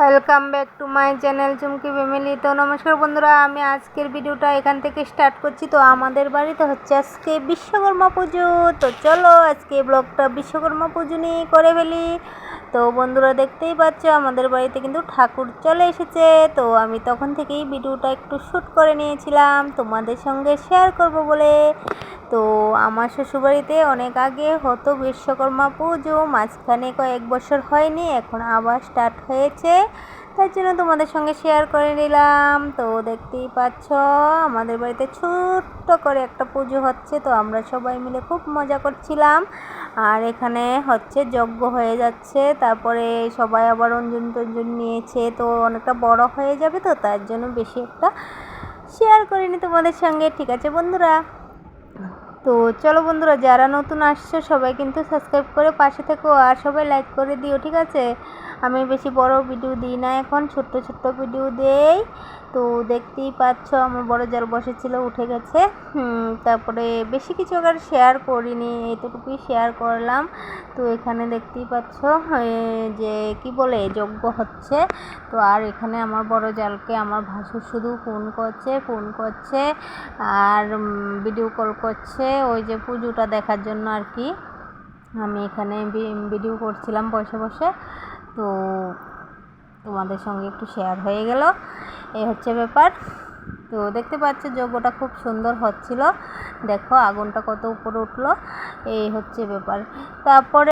Welcome back to my channel Chumki family তো নমস্কার বন্ধুরা, আমি আজকের ভিডিওটা এখান থেকে স্টার্ট করছি। তো আমাদের বাড়িতে হচ্ছে আজকে বিশ্বকর্মা পুজো। তো চলো আজকে ব্লগটা বিশ্বকর্মা পুজো নিয়ে করে ফেলি। তো বন্ধুরা, দেখতেই পাচ্ছ, আমাদের বাড়িতে কিন্তু ঠাকুর চলে এসেছে। তো আমি তখন থেকেই ভিডিওটা একটু শ্যুট করে নিয়েছিলাম। তোমাদের সঙ্গে শেয়ার করব বলে। তো আমার শ্বশুরবাড়িতে অনেক আগে হতো বিশ্বকর্মা পুজো, মাঝখানে কয়েক বছর হয়নি, এখন আবার স্টার্ট হয়েছে। তার জন্য তোমাদের সঙ্গে শেয়ার করে নিলাম। তো দেখতেই পাচ্ছ, আমাদের বাড়িতে ছোট্ট করে একটা পুজো হচ্ছে, তো আমরা সবাই মিলে খুব মজা করছিলাম। আর এখানে হচ্ছে যজ্ঞ হয়ে যাচ্ছে, তারপরে সবাই আবার রঞ্জন টঞ্জন নিয়েছে, তো অনেকটা বড় হয়ে যাবে, তো তার জন্য বেশি একটা শেয়ার করিনি তোমাদের সঙ্গে। ঠিক আছে বন্ধুরা? তো চলো বন্ধুরা, যারা নতুন আসছে সবাই কিন্তু সাবস্ক্রাইব করে পাশে থেকো আর সবাই লাইক করে দিও, ঠিক আছে? আমি বেশি বড় ভিডিও দিই না এখন, ছোট্ট ছোট্ট ভিডিও দেই। তো দেখতেই পাচ্ছ, আমার বড় জাল বসেছিল, উঠে গেছে। তারপরে বেশি কিছু আর শেয়ার করিনি, এতটুকুই শেয়ার করলাম। তো এখানে দেখতেই পাচ্ছ যে, কি বলে, যজ্ঞ হচ্ছে। তো আর এখানে আমার বড় জালকে আমার ভাসুর শুধু ফোন করছে ফোন করছে, আর ভিডিও কল করছে, ওই যে পুজোটা দেখার জন্য আর কি। আমি এখানে ভিডিও করছিলাম বসে বসে। তো তোমাদের সঙ্গে একটু শেয়ার হয়ে গেল। এই হচ্ছে ব্যাপার। তো দেখতে পাচ্ছ যজ্ঞটা খুব সুন্দর হচ্ছিল। দেখো আগুনটা কত উপরে উঠল। এই হচ্ছে ব্যাপার। তারপরে